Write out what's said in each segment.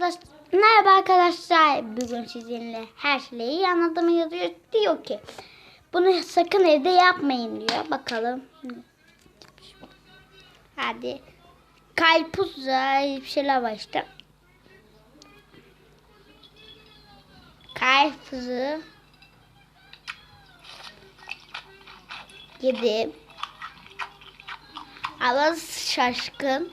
Arkadaş- Merhaba arkadaşlar. Bugün sizinle her şeyi anlatmaya yazıyor. Diyor ki bunu sakın evde yapmayın diyor. Bakalım. Hadi. Kalpuzza bir şeyler var işte. Kalpuzı yedi. Ama şaşkın.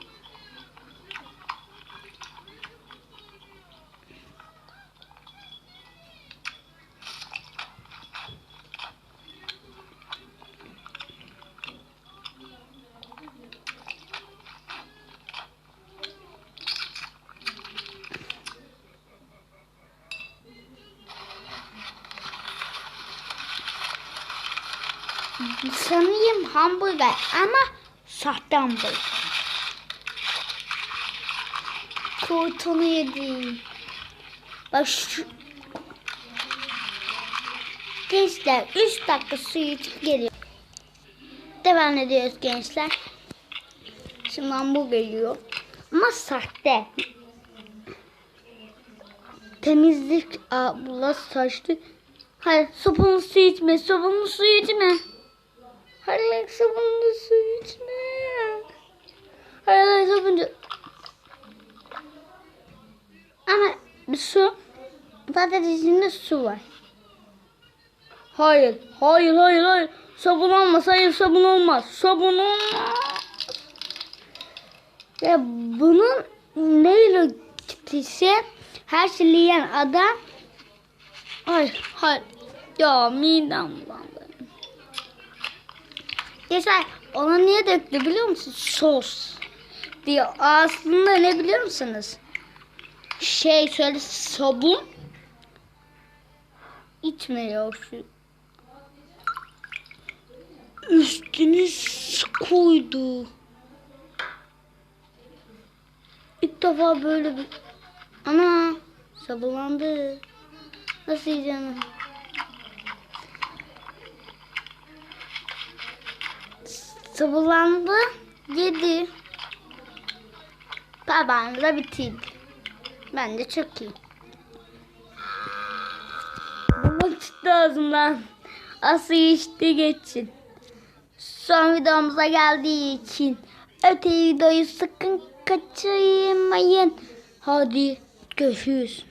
Sanayım hamburger ama sahte hamburger. Kurtunu yedim. Bak şu... Gençler 3 dakika su içip geliyor. Devam ediyoruz gençler. Şimdi hamburger yiyor. Ama sahte. Temizlik abla saçtı. Hayır sabunlu su içme. Sabunlu su içme. Hayır sabunlu su içme. Hayır hayır sabunlu. Ama su. Zaten içinde su var. Hayır. Hayır hayır hayır. Sabun olmaz. Hayır sabun olmaz. Sabun olmaz. Ve bunun neyle gittiyse her şeyi yiyen adam Ay hayır. Ya midem bulandı. Geçen ona niye döktü biliyor musun? Sos. Diyor. Aslında ne biliyor musunuz? Şey şöyle sabun içmiyor şu. Üstüne su koydu. İlk defa böyle bir... Ana sabunlandı. Nasıl yiyeceğim? Sabunlandı. Yedi. Tabağını da bitirdi. Ben de çok iyi. Bulmak çıktı ağzımdan. Asıl içti geçin. Son videomuza geldiği için öte videoyu sakın kaçırmayın. Hadi görüşürüz.